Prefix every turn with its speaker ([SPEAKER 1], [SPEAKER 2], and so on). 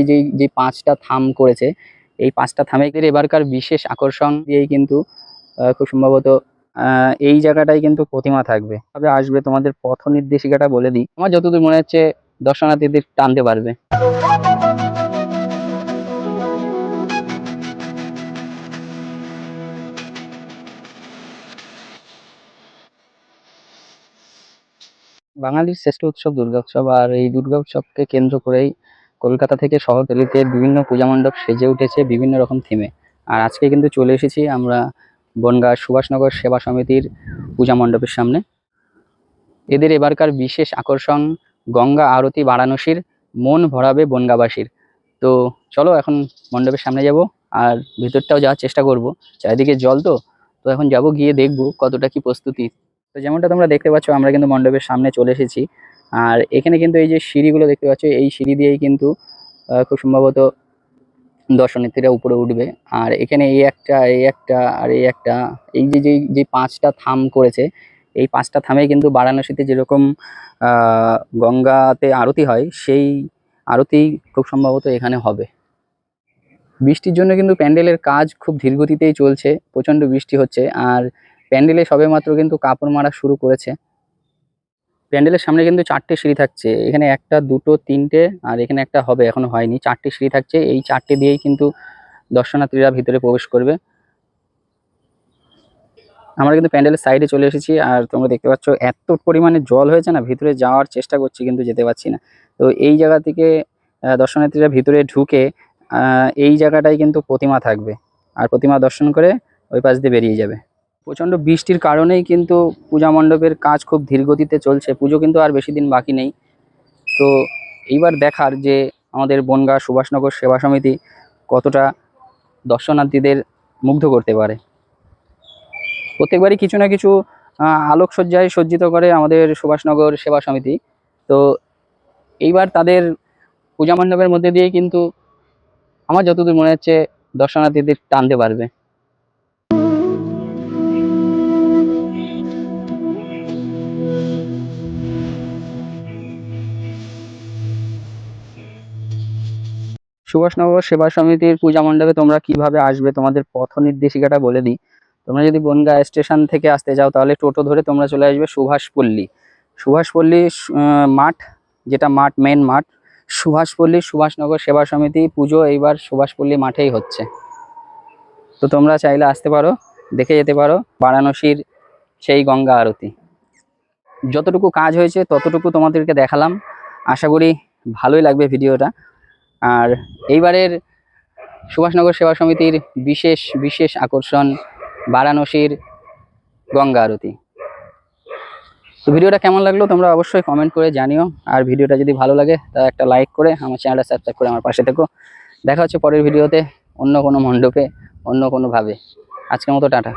[SPEAKER 1] এই যে পাঁচটা থাম করেছে, এই পাঁচটা থামে এদের এবারকার বিশেষ আকর্ষণ দিয়েই কিন্তু খুব সম্ভবত এই জায়গাটাই কিন্তু প্রতিমা থাকবে। তবে আসবে, তোমাদের পথ নির্দেশিকাটা বলে দিই। আমার যতদূর মনে হচ্ছে, দর্শনার্থীদের টানতে পারবে। বাঙালির শ্রেষ্ঠ উৎসব দুর্গা উৎসব, আর এই দুর্গা উৎসবকে কেন্দ্র করেই কলকাতা থেকে শহরতলিতে বিভিন্ন পূজা মণ্ডপ সেজে উঠেছে বিভিন্ন রকম থিমে আর আজকে কিন্তু চলে এসেছি আমরা বনগাঁ সুভাষনগর সেবা সমিতির পূজা মণ্ডপের সামনে। এদের এবারকার বিশেষ আকর্ষণ গঙ্গা আরতি বারাণসীর মন ভরাবে বনগাবাসীর। তো চলো এখন মণ্ডপের সামনে যাব আর ভিতরটাও যাওয়ার চেষ্টা করব। চারিদিকে জল তো তো এখন যাব গিয়ে দেখব কতটা কি প্রস্তুতি। তো যেমনটা তোমরা দেখতে পাচ্ছ, আমরা কিন্তু মণ্ডপের সামনে চলে এসেছি। আর এখানে কিন্তু এই যে সিঁড়িগুলো দেখতে পাচ্ছ, এই সিঁড়ি দিয়েই কিন্তু খুব সম্ভবত দর্শনার্থীরা উপরে উঠবে। আর এখানে এই একটা এই একটা, আর এই একটা, এই যে যে যে পাঁচটা থাম করেছে, এই পাঁচটা থামে কিন্তু বারাণসীতে যেরকম গঙ্গাতে আরতি হয়, সেই আরতি খুব সম্ভবত এখানে হবে। বৃষ্টির জন্য কিন্তু প্যান্ডেলের কাজ খুব ধীরগতিতেই চলছে, প্রচণ্ড বৃষ্টি হচ্ছে, আর প্যান্ডেলে সবেমাত্র কিন্তু কাপড় মারা শুরু করেছে। প্যান্ডেলের সামনে কিন্তু চারটে সিঁড়ি থাকছে। এখানে একটা, দুটো, তিনটে আর এখানে একটা হবে, এখনও হয়নি। চারটে সিঁড়ি থাকছে। এই চারটে দিয়েই কিন্তু দর্শনার্থীরা ভিতরে প্রবেশ করবে। আমরা কিন্তু প্যান্ডেলের সাইডে চলে এসেছি আর তোমরা দেখতে পাচ্ছ, এত পরিমাণে জল হয়েছে না, ভিতরে যাওয়ার চেষ্টা করছি কিন্তু যেতে পারছি না। তো এই জায়গা থেকে দর্শনার্থীরা ভিতরে ঢুকে এই জায়গাটাই কিন্তু প্রতিমা থাকবে। আর প্রতিমা দর্শন করে ওই পাশ দিয়ে বেরিয়ে যাবে। প্রচণ্ড বৃষ্টির কারণেই কিন্তু পূজা মণ্ডপের কাজ খুব ধীরগতিতে চলছে। পুজো কিন্তু আর বেশি দিন বাকি নেই। তো এইবার দেখার যে আমাদের বনগা সুভাষনগর সেবা সমিতি কতটা দর্শনার্থীদের মুগ্ধ করতে পারে। প্রত্যেকবারই কিছু না কিছু আলোকসজ্জায় সজ্জিত করে আমাদের সুভাষনগর সেবা সমিতি। তো এইবার তাদের পূজা মণ্ডপের মধ্যে দিয়েই কিন্তু আমার যতদূর মনে হচ্ছে দর্শনার্থীদের টানতে পারবে। সুভাষনগর সেবা সমিতির পূজা মণ্ডপে তোমরা কীভাবে আসবে, তোমাদের পথ নির্দেশিকাটা বলে দিই। তোমরা যদি বনগাঁ স্টেশন থেকে আসতে যাও তাহলে টোটো ধরে তোমরা চলে আসবে সুভাষপল্লী। সুভাষপল্লী মাঠ, যেটা মাঠ মেন মাঠ, সুভাষপল্লী সুভাষনগর সেবা সমিতি পুজো এইবার সুভাষপল্লী মাঠেই হচ্ছে। তো তোমরা চাইলে আসতে পারো, দেখে যেতে পারো, বারাণসীর সেই গঙ্গা আরতি। যতটুকু কাজ হয়েছে, ততটুকু তোমাদেরকে দেখালাম। আশা করি ভালোই লাগবে ভিডিওটা। আর এইবারের সুভাষনগর সেবা সমিতির বিশেষ বিশেষ আকর্ষণ বারাণসীর গঙ্গা আরতি। তো ভিডিওটা কেমন লাগল তোমরা অবশ্যই কমেন্ট করে জানিও। আর ভিডিওটা যদি ভালো লাগে, তা একটা লাইক করে আমার চ্যানেলটা সাবস্ক্রাইব করে আমার পাশে থেকো। দেখা হচ্ছে পরের ভিডিওতে অন্য কোনো মণ্ডপে, অন্য কোনোভাবে। আজকের মতো টাটা।